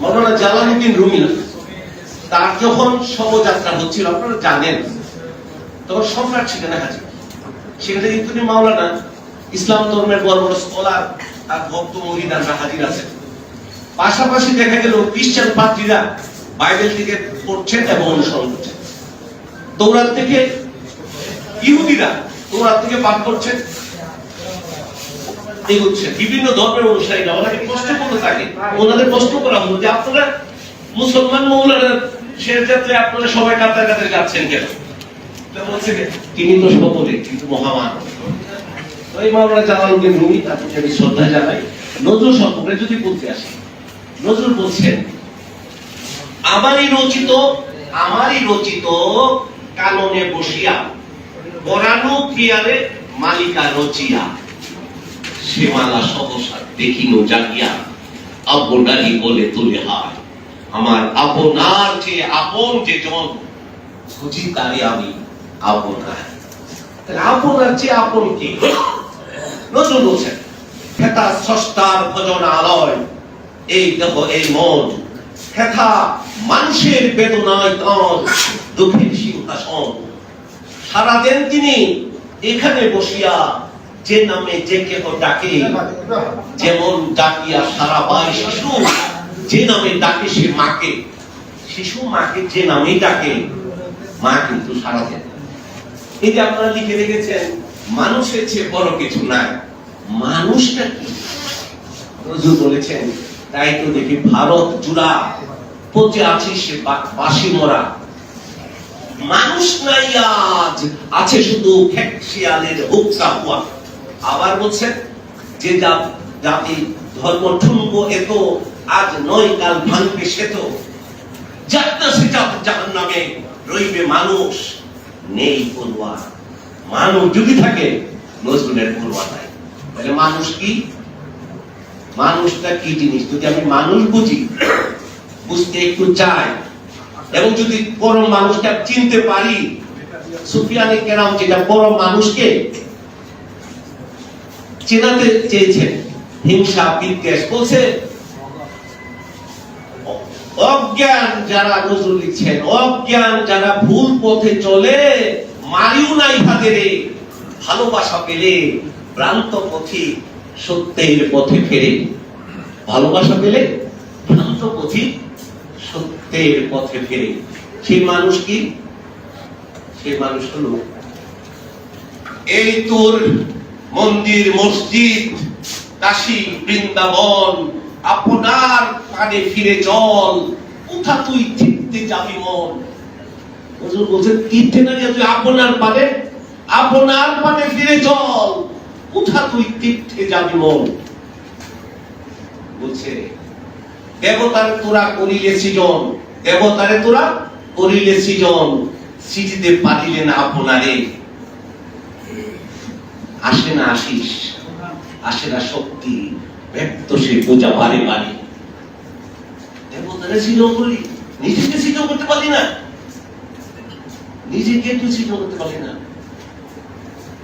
মৌলানা Jalaluddin Rumi তার যখন শবযাত্রা হচ্ছিল, আপনারা জানেন, তখন সম্রাট সেখানে হাজির। সেখানে কিন্তু মাওলানা ইসলাম ধর্মের বড় বড় স্কলার আর ভক্ত মহিলারা হাজির আছেন। পাশাপাশি দেখা গেল খ্রিস্টান পাত্রীরা বাইবেল থেকে পড়ছেন এবং অনুসরণ করছেন। দৌড়াত থেকে ইহুদিরা দৌড়াত থেকে পাঠ করছেন। এগোচ্ছে বিভিন্ন ধর্মের অনুসারীরা ওনাকে প্রশ্ন করতে থাকে। ওনাদের প্রশ্ন করা হলো যে আপনারা মুসলমান মৌলানা শেষ যাত্রায় আপনারা সবাই কাতার কাতারে যাচ্ছেন কেন? বলছে তিনি তো সকলে, কিন্তু মহামান তার প্রতি আমি শ্রদ্ধা জানাই। নজরুল সম্পর্কে যদি বলতে আসি, নজরুল বলছেন, আমারই রচিত আমারই রচিত কাননে বসিয়া, পরানো মালিকা রচিয়া। সীমালা সহসা দেখিনো জাগিয়া আপনারই বলে, তুলে হার আমার আপনার যে আপন যে জন বুঝি তারে আমি আপনার। আপনার যে আপন কি? নজরুল বলছেন হেতা স্রষ্টার ভজন আলয়। এই দেহ, এই মন হেথা মানুষের বেদনায় তন দুঃখের সিংহাসন। সারাদিন তিনি এখানে বসিয়া যে নামে যে কেহ ডাকে, যেমন ডাকিয়া সারা পায় শিশু, যে নামে ডাকে সে মাকে। শিশু মাকে যে নামেই ডাকে, মা কিন্তু সারা দেন এই যে আপনারা লিখে রেখেছেন, মানুষের চেয়ে বড় কিছু নাই। মানুষটা কি? নজরুল বলেছেন, তাই তো দেখি ভারত জুড়া, পচে আছে সে বাসি মরা মানুষ নাই আজ, আছে শুধু খেক শিয়ালের হুক্কা হুয়া। আবার বলছেন যে জাতি ধর্ম ঠুনব এত, আজ নয় কাল ভাঙবে সে তো। সে নামে রইবে মানুষ। নেই পড়ুয়া মানুষ যদি থাকে নজরুলের পড়ুয়া নাই। তাহলে মানুষ কি? মানুষটা কি জিনিস? যদি আমি মানুষ বুঝি, বুঝতে একটু চাই। এবং যদি পরম মানুষটা চিনতে পারি, সুফিয়ানে কেরাম যেটা পরম মানুষকে চেনাতে চেয়েছেন। হিংসা, বিদ্বেষ, বলছে, অজ্ঞান যারা নজরুল লিখছেন অজ্ঞান যারা ভুল পথে চলে, মারিও নাই হাতেরে ভালোবাসা পেলে ভ্রান্ত পথে, সত্যের পথে ফেরে। ভালোবাসা পেলে ভ্রান্ত পথে, সত্যের পথে ফেরে। সেই মানুষ কি? সেই মানুষ হলো এই তোর মন্দির, মসজিদ কাশী বৃন্দাবন, আপনার কানে ফিরে চল, কোথা তুই তীর্থে যাবি মন? হুজুর বলছেন তীর্থে না তুই আপনার পানে আপনার পানে ফিরে চল, কোথা তুই তীর্থে যাবি মন? বলছে, দেবতার তোরা করিলে সৃজন, দেবতারে তোরা করিলে সৃজন, সৃজিতে না আপনারে। আসে না আসিস আসে না শক্তি ব্যক্ত সে বোঝা বারে বারে দেবতারে সৃজন করি, নিজেকে সৃজন করতে পারি না। নিজেকে সৃজন করতে পারি না।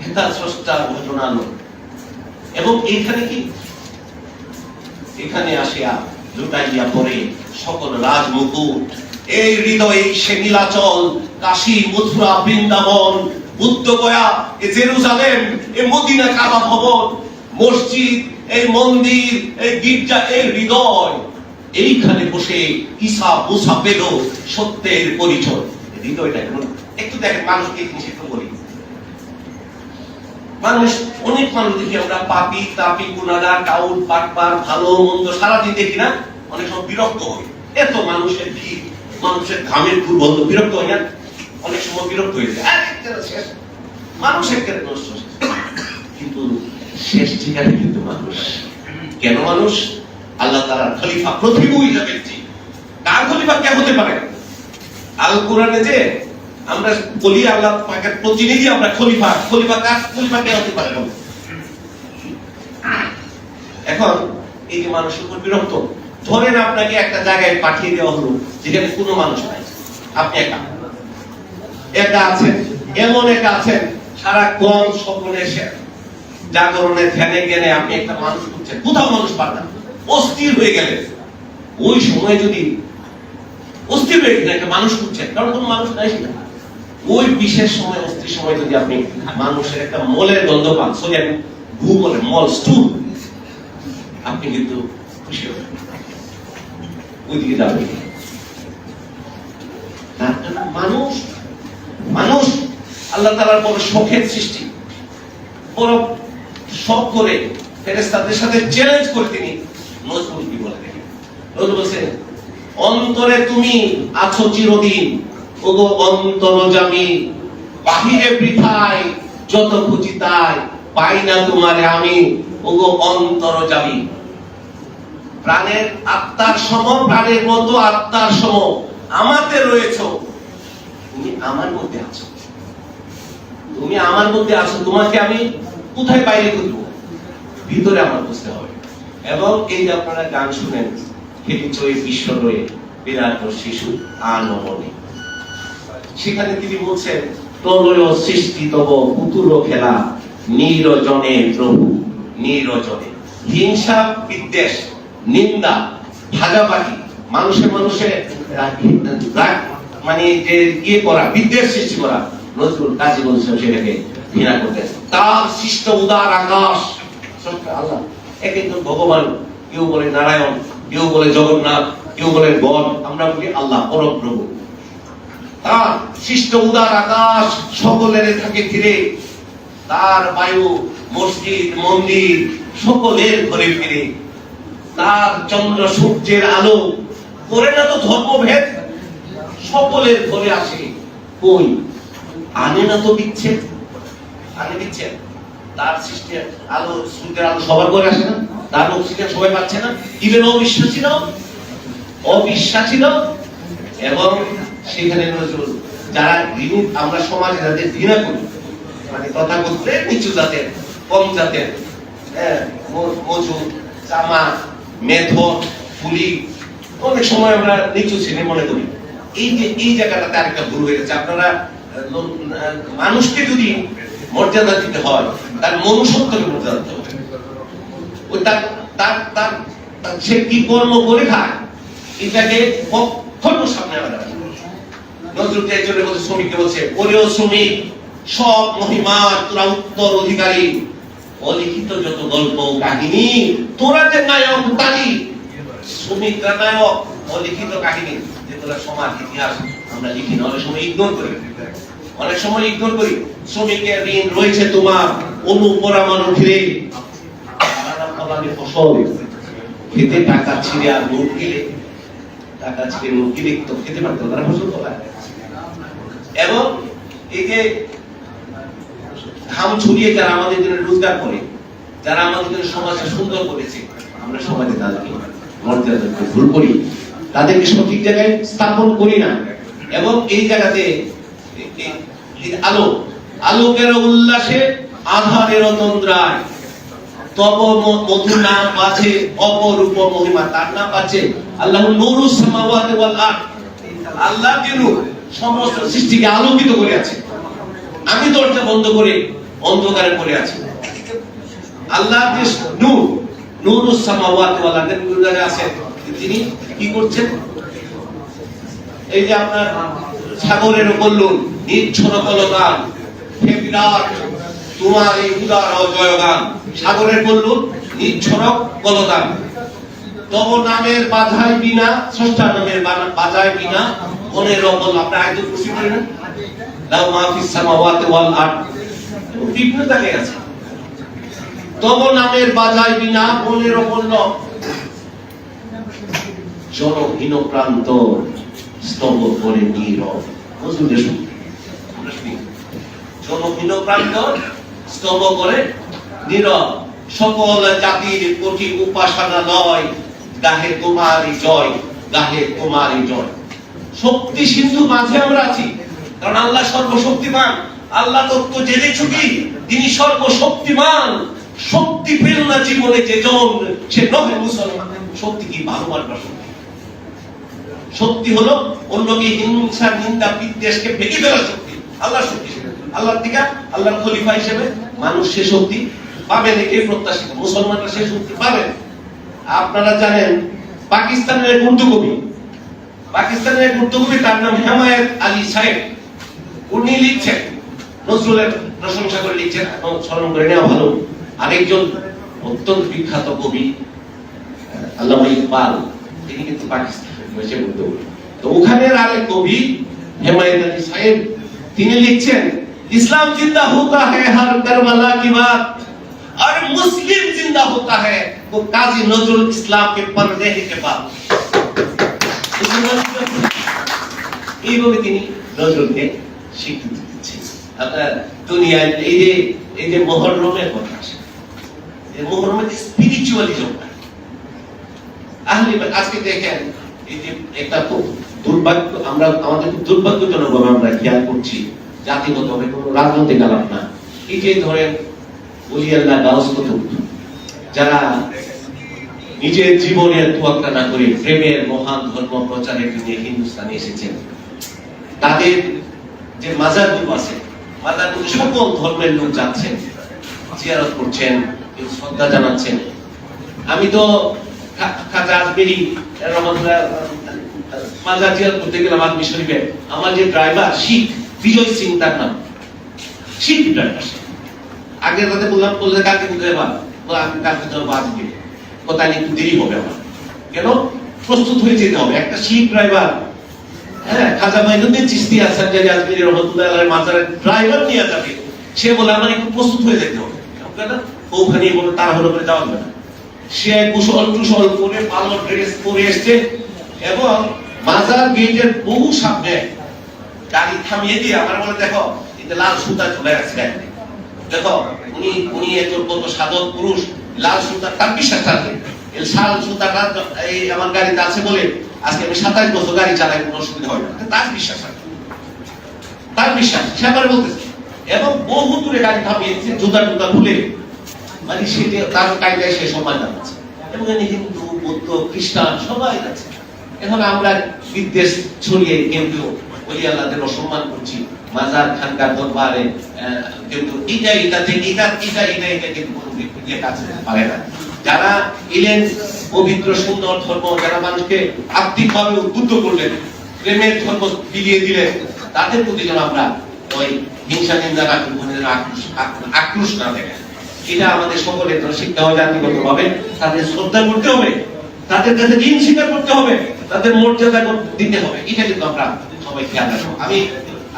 হেতা স্রষ্টার ঘটনালো এবং এইখানে কি? এখানে আসিয়া লুটাইয়া পড়ে সকল রাজমুকুট। এই হৃদয়ে সে নীলাচল, কাশী, মথুরা, বৃন্দাবন বুদ্ধ গয়া এ জেরুজালেম, এ মদিনা কাবা ভবন, মসজিদ, এই মন্দির, এই গির্জা, এই হৃদয়। এইখানে বসে ঈসা, মুসা, পেল সত্যের পরিচয়। হৃদয়টা কেমন? একটু দেখেন মানুষকে মানুষ, অনেক মানুষ দেখি আমরা পাপি, তাপি ভালো, মন্দ সারাদিন দেখি না, অনেক সময় বিরক্ত হই এত মানুষের ভিড়, মানুষের ঘামের দুর্গন্ধ বিরক্ত হয় না? অনেক সময় বিরক্ত হয়ে যায়। আরে, শেষ। মানুষের কেন নষ্ট? কিন্তু শেষ ঠিকানে কিন্তু মানুষ। কেন মানুষ? আল্লাহ তাআলার খলিফা প্রতিভু ব্যক্তি কার খলিফা কে হতে পারে? আল কোরআনে যে আমরা বলি আল্লাহ পাকের প্রতিনিধি আমরা খলিফা। খলিফা কার? খলিফা কে হতে পারে এখন এই যে মানুষের উপর বিরক্ত ধরেন আপনাকে একটা জায়গায় পাঠিয়ে দেওয়া হলো যেখানে কোনো মানুষ নাই। আপনি একা। একা আছেন, এমন একা আছেন, সারা কম স্বপ্নে এসে জাগরণে ধ্যানে জ্ঞানে আপনি একটা মানুষ খুঁজছেন, কোথাও মানুষ পান না। অস্থির হয়ে গেলেন। ওই সময় যদি অস্থির হয়ে গেলে একটা মানুষ খুঁজছেন, কারণ কোনো মানুষ নাই সেখানে। ওই বিশেষ সময়, অস্থির সময় যদি আপনি মানুষের একটা মলের গন্ধ পান সোজা ভূ বলে মল স্টুল আপনি কিন্তু খুশি হবেন। ওইদিকে যাবেন। মানুষ মানুষ আল্লাহ তালার বড় শখের সৃষ্টি। বড় শখ করে ফেরেস্তাদের সাথে চ্যালেঞ্জ করে তিনি নজরুল কি বলে নজরুল অন্তরে তুমি আছো চিরদিন। ওগো অন্তর জামি, বাহিরে বৃথায়, যত খুঁজি তাই পাই না তোমারে আমি। ওগো অন্তর জামি। প্রাণের আত্মার সম, প্রাণের মতো আত্মার সম। আমাতে রয়েছ তুমি আমার মধ্যে আছো। তুমি আমার মধ্যে আছো, তোমাকে আমি কোথায় বাইরে করব? ভিতরে আমার বুঝতে হবে। এবং এই যে আপনারা গান শুনেন খেলি চয়ে বিশ্ব রয়ে বিরাট শিশু আনমনে সেখানে তিনি বলছেন তলয় সৃষ্টি তব পুতুল খেলা, নিরজনে প্রভু, নিরজনে। হিংসা, বিদ্বেষ, নিন্দা, ভাগাভাগি, মানুষে মানুষে রাগ মানে যে ইয়ে করা, বিদ্বেষ সৃষ্টি করা, নজরুল কাজী সেটাকে ঘৃণা করতেন তার সৃষ্ট উদার আকাশ আল্লাহ। ভগবান, কেউ বলে নারায়ণ, কেউ বলে জগন্নাথ, কেউ বলে আমরা বলি আল্লাহ তার সৃষ্ট উদার আকাশ সকলের থাকে ফিরে। তার বায়ু, মসজিদ, মন্দির, সকলের ঘরে ফিরে। তার চন্দ্র সূর্যের আলো, করে না তো ধর্মভেদ? সকলের ঘরে আসে কই আনে না তো বিচ্ছেদ? আনে বিচ্ছেদ? তার সৃষ্টি আলো সূর্যের আলো সবার ঘরে আসে না। তার অক্সিজেন সবাই পাচ্ছে না। ইভেন অবিশ্বাসী নাও অবিশ্বাসী নাও এবং সেখানে যারা ঘৃণিত আমরা সমাজে যাদের ঘৃণা করি মানে কথা তথাকথিত নিচু জাতের কম জাতের হ্যাঁ, ম- মজুর চামা মেথর পুলি অনেক সময় আমরা নিচু শ্রেণি মনে করি। এই যে, এই জায়গাটাতে আরেকটা ভুল হয়ে গেছে আপনারা মানুষকে যদি মর্যাদা দিতে হয়, তার মনুষ্যত্বকে মর্যাদা দিতে হবে। তার তার তার সে কি কর্ম করে খায়, এটাকে কখনো সামনে আনা যাবে না। একজনের বলছে শ্রমিককে বলছে, ওরেও শ্রমিক সব মহিমা তোরা উত্তর অধিকারী। অলিখিত যত গল্প, কাহিনী, তোরা যে নায়ক তারি শ্রমিকরা নায়ক, অলিখিত কাহিনী। যে সমাজ ইতিহাস আমরা লিখি না, অনেক সময় ইগনোর করি অনেক সময় ইগনোর করি, শ্রমিকের ঋণ রয়েছে তোমার অনুপরামাণু ঘিরে ফসল। খেতে টাকা ছিঁড়ে আর নোট গেলে, টাকা ছিঁড়ে নোট গেলে তো খেতে পারতো তারা ফসল ফলায় এবং এই যে ঘাম ছড়িয়ে যারা আমাদের জন্য রোজগার করে, যারা আমাদের জন্য সমাজটা সুন্দর করেছে, আমরা সমাজে তাদেরকে মর্যাদা ভুল করি। তাদেরকে সঠিক জায়গায় স্থাপন করি না। এবং এই জায়গাতে আলো আলোকের উল্লাসে আধারের তন্দ্রায় তব মধু নাম আছে অপরূপ মহিমা, তার নাম আছে আল্লাহ নূরুস সামাওয়াতি ওয়াল আরদ। আল্লাহ যে নূর সমস্ত সৃষ্টিকে আলোকিত করে আছে। আমি দরজা বন্ধ করে অন্ধকারে পড়ে আছি। আল্লাহ যে নূর নূরুস সামাওয়াতি ওয়াল আছে। তিনি কি করছেন? এই যে আপনার সাগরের নিচ্ছন কলকান হে বিরাট তোমার এই উদার জয়গান সাগরের নিচ্ছন তব নামের বাধাই বিনা, স্রষ্টা নামের বাজায় বিনা রকল আপনার খুশি লাউ সামাওয়াতি ওয়াল আছে। তব নামের বিনা জনহীন প্রান্ত স্তম্ভ করে নীরব। শুনি। জনহীন প্রান্ত স্তম্ভ করে নীরব। সকল জাতির কোটি উপাসনা লয়, গাহে তোমারই জয়, গাহে তোমারই জয়। শক্তি সিন্ধু মাঝে আমরা আছি, কারণ আল্লাহ সর্বশক্তিমান। আল্লাহ তত্ত্ব জেনেছ কি? তিনি সর্বশক্তিমান। শক্তি পেল না জীবনে যে জন, সে নহে মুসলমান। শক্তি কি? ভালোবাসবার শক্তি। শক্তি হলো অন্যকে হিংসা নিন্দা, বিদ্বেষকে ভেঙে ফেলার শক্তি। আল্লাহর শক্তি আল্লাহর দিকে, আল্লাহর খলিফা হিসেবে মানুষ সে শক্তি পাবেন এটাই প্রত্যাশিত? মুসলমানরা সে শক্তি পাবেন আপনারা জানেন, পাকিস্তানের এক উর্দু কবি পাকিস্তানের এক উর্দু কবি তার নাম হেমায়েত আলী সাহেব উনি লিখছেন, নজরুলের প্রশংসা করে লিখছেন, এবং স্মরণ করে নেওয়া ভালো আরেকজন অত্যন্ত বিখ্যাত কবি আল্লামা ইকবাল। তিনি কিন্তু পাকিস্তানের হয়েছে উর্দু কবি। তো ওখানের আরেক কবি হেমায়েত আলী সাহেব তিনি লিখছেন ইসলাম জিন্দা होता है हर करबला की बात और मुस्लिम जिंदा होता है वो काजी नजरुल इस्लाम के पर्दे के बाद এইভাবে তিনি নজরুলকে স্বীকৃতি দিচ্ছেন আপনার দুনিয়ায় এই যে এই যে মহরমের কথা আসে এই মহরমের স্পিরিচুয়ালিজম আহলি আজকে দেখেন এই যে একটা দুর্ভাগ্য, আমরা আমাদের খুব দুর্ভাগ্যজনক ভাবে আমরা খেয়াল করছি জাতিগত ভাবে কোনো রাজনৈতিক আলাপ না। এই যে ধরেন বলি আল্লাহ গাউস কুতুব, যারা নিজের জীবনের তোয়াক্কা না করে প্রেমের মহান ধর্ম প্রচারের জন্য হিন্দুস্তানে এসেছেন, তাদের যে মাজার মাজারগুলো আছে, মাজারগুলো সকল ধর্মের লোক যাচ্ছেন, জিয়ারত করছেন শ্রদ্ধা জানাচ্ছেন। আমি তো আমার যে ড্রাইভার শিখ বিজয় সিং তার নাম। শিখ ড্রাইভার আগে রাতে বললাম, বললে কোথায় একটু দেরি হবে আমার। কেন? প্রস্তুত হয়ে যেতে হবে। একটা শিখ ড্রাইভার হ্যাঁ খাজা চিস্তি ড্রাইভার যাবে। সে বলে, আমার একটু প্রস্তুত হয়ে যেতে হবে। কেন? ওখানে তাড়াহুড়ো করে যাওয়া যাবে না। সে কুশল টুশল করে ভালো ড্রেস পরে এসছে এবং মাজার গেটের বহু সামনে গাড়ি থামিয়ে দিয়ে আমার বলে, দেখো লাল সুতা চলে দেখো, উনি উনি একজন কত সাধক পুরুষ, লাল সুতা তার বিশ্বাস এই লাল সুতাটা এই আমার গাড়িতে আছে বলে আজকে আমি সাতাশ বছর গাড়ি চালাই, কোনো অসুবিধা হয় না। তার বিশ্বাস আছে। তার বিশ্বাস। সে আবার বলতেছে, এবং বহু দূরে গাড়ি থামিয়েছে, জুতা টুতা খুলে মানে সে যে তার কায়দায় সে এবং হিন্দু, বৌদ্ধ, খ্রিস্টান সবাই আছে। এখন আমরা বিদ্বেষ ছড়িয়ে আল্লাহদের অসম্মান করছি। মাজার, খানকার দরবারে কিন্তু কিন্তু কোনো পারে না। যারা এলেন পবিত্র, সুন্দর ধর্ম, যারা মানুষকে আত্মিকভাবে উদ্বুদ্ধ করলেন, প্রেমের ধর্ম বিলিয়ে দিলেন, তাদের প্রতি যেন আমরা ওই হিংসা নিন্দা আক্রোশ- আক্রোশ না দেখেন এটা আমাদের সকলের শিক্ষা হয় জাতিগত ভাবে তাদের শ্রদ্ধা করতে হবে, তাদের কাছে ঋণ স্বীকার করতে হবে, তাদের মর্যাদা দিতে হবে। এটা কিন্তু আমরা সবাই খেয়াল রাখব। আমি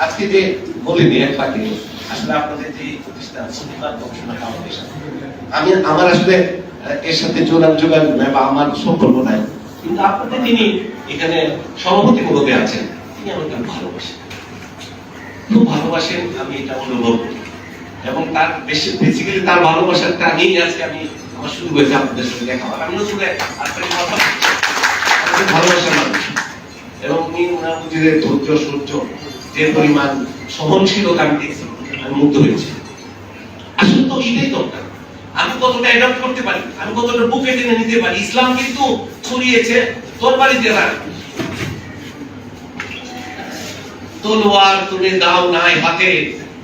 আজকে যে বলিনি এক ফাঁকে আসলে আপনাদের যে প্রতিষ্ঠান আমি আমার আসলে এর সাথে যোগাযোগ যোগাযোগ নাই বা আমার সম্পর্ক নাই, কিন্তু আপনাদের যিনি এখানে সভাপতি পদে আছেন, তিনি আমাকে ভালোবাসেন। খুব ভালোবাসেন, আমি এটা অনুভব করি। এবং তার বেশি বেসিক্যালি তার ভালোবাসাটা নিয়েই আজকে আমি আমার শুরু হয়েছে আপনাদের সঙ্গে দেখা হওয়ার। আমি নতুন আজকে কথা ভালোবাসার মানুষ। এবং উনি ওনার নিজেদের ধৈর্য সহ্য যে পরিমাণ সহনশীলতা আমি দেখছি আমি মুগ্ধ হয়েছি। আসলে তো এটাই দরকার। আমি কতটা অ্যাডাপ্ট করতে পারি, আমি কতটা বুকে টেনে নিতে পারি, ইসলাম কিন্তু ছড়িয়েছে তোর বাড়িতে না তলোয়ার তুলে দাও নাই হাতে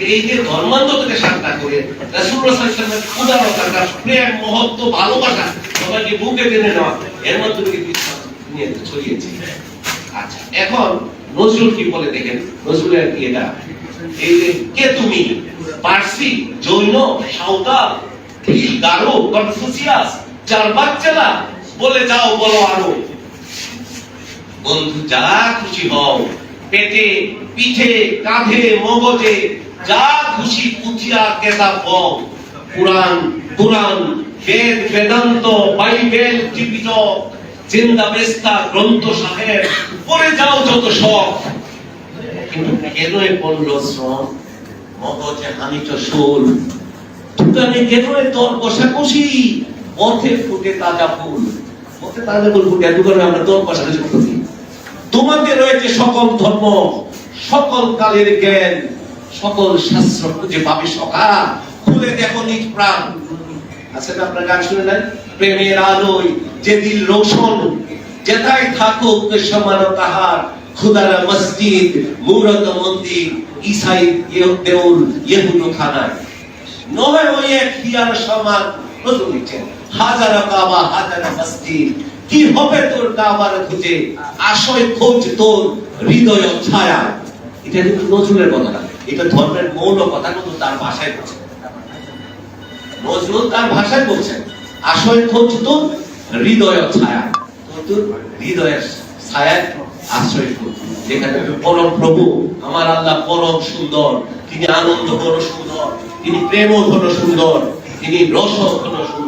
এই যে ধর্মান্তকে সাধনা করে রাসূলুল্লাহ উদারতা তার প্রেম মহত্ব, ভালোবাসা সবাইকে বুকে টেনে নেওয়া, এর মাধ্যমে দুনিয়াতে ছড়িয়েছে আচ্ছা এখন নজরুল কি বলে দেখেন? নজরুলের এটা? এই যে কে তুমি? পার্সি, জৈন, সাঁওতাল গারো, কনফুসিয়াস চার বাচ্চারা বলে যাও, বলো আরও। বন্ধু, যা খুশি হও। পেটে, পিঠে, কাঁধে, মগজে, যা খুশি পুঁথিয়া কেতাব হও Puran Puran, Veda, Vedanta, Bible, Tripitaka, Zend, Avesta, Granth, সাহেব, পড়ে যাও যত কিন্তু কেনই পড়ল শ্রম? মগজে হানিত সুর তোর কষাকষি? পথে ফুটে তাজা ফুল। পথে তাজা ফুল ফুটে আমরা তোর কষাকষি করতেছি তোমাকে রয়েছে সকল ধর্ম, সকল কালের জ্ঞান, সকল শাস্ত্র খুঁজে পাবে সকাল। খুলে দেখো নিজ প্রাণ। আছে না আপনার গান শুনে নেন প্রেমের আলোয় যে দিল রোশন, যেথায় থাকুক সমান তাহার, খুদারা মসজিদ, মুরত মন্দির ইসাই দেউল ইহুদ খানায় নয় ওই এক হিয়ার সমান লিখছেন হাজার কাবা, হাজার মসজিদ। কি হবে তোর কাবার খুঁজে? আশয় খোঁজ তোর, হৃদয় ছায়া। এটা কিন্তু নজরুলের কথা এটা ধর্মের মৌল কথা কিন্তু তার ভাষায় বলছেন নজরুল তার ভাষায় বলছেন আশয় খোঁজ তোর, হৃদয় ছায়া। তোর হৃদয়ের ছায়া আশ্রয় খোঁজ। যেখানে পরম প্রভু, আমার আল্লাহ পরম সুন্দর। তিনি আনন্দ বড় সুন্দর। তিনি প্রেম ঘন সুন্দর। তিনি রস ঘন সুন্দর।